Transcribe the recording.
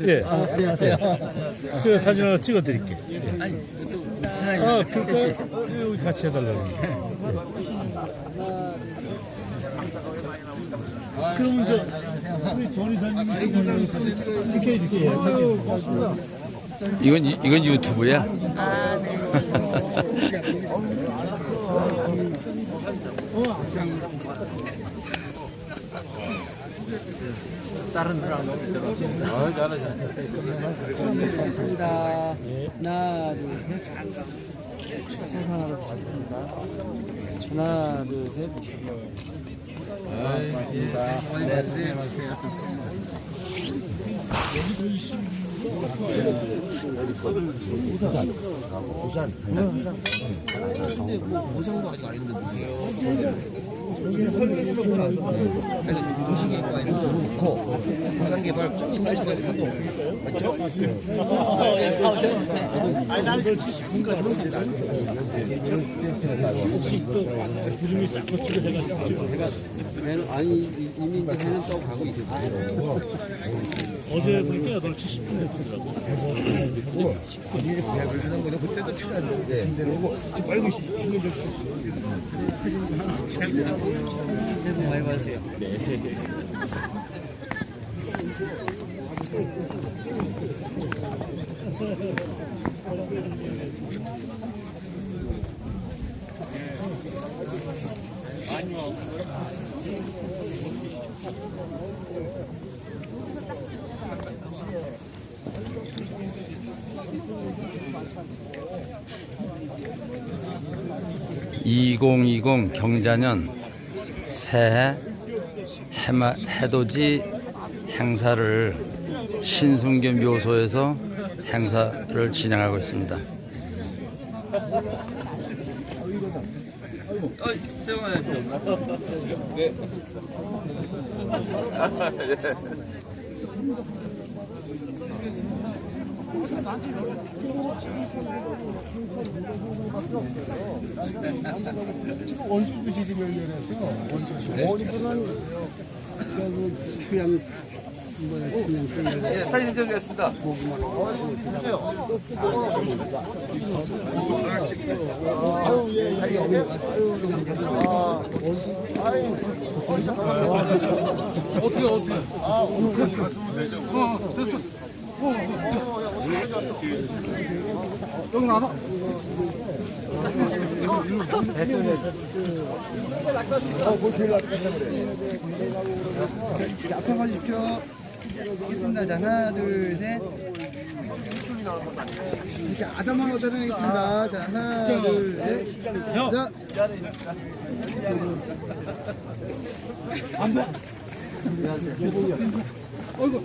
예, 아, 안녕하세요. 제가 사진 하나 찍어 드릴게. 아니, 또 사장님. 아, 그러니까 여기 같이 해달라고. 그러면 저 우리 전 이사님 이렇게 이렇게 예. 이건 유- 이건 유튜브야? 다른 드라마 어, 잘하셨어요. 감사합니다. 하나, 둘, 셋. 천하나로 가겠습니다. 하나, 둘, 셋. 아, 고맙습니다. 네, 네, 맞습니다. 도시계획과에서 놓고 부산개발 통일시까지 하도 맞죠? 아니 이- 이미 이제 배는 또 가고 있거든요. 어제 보니까 8시 10분에 뜨더라고. 이게 계획을 하는 복 많이 받으세요. (2020) 경자년 새해 해마, 해돋이 행사를 신순교 묘소에서 행사를 진행하고 있습니다. 원주구 지지면면에서 휴양 뭐야 그냥 그냥 네, 사진 찍겠습니다. 어떻게 어떻게 어 됐어 여기 나와 앞에 가주십시오. 있습니다. 자, 하나, 둘, 셋. 이렇게 아자마로 전화하겠습니다. 자, 하나, 둘, 셋. 자. 안 돼. 어이구.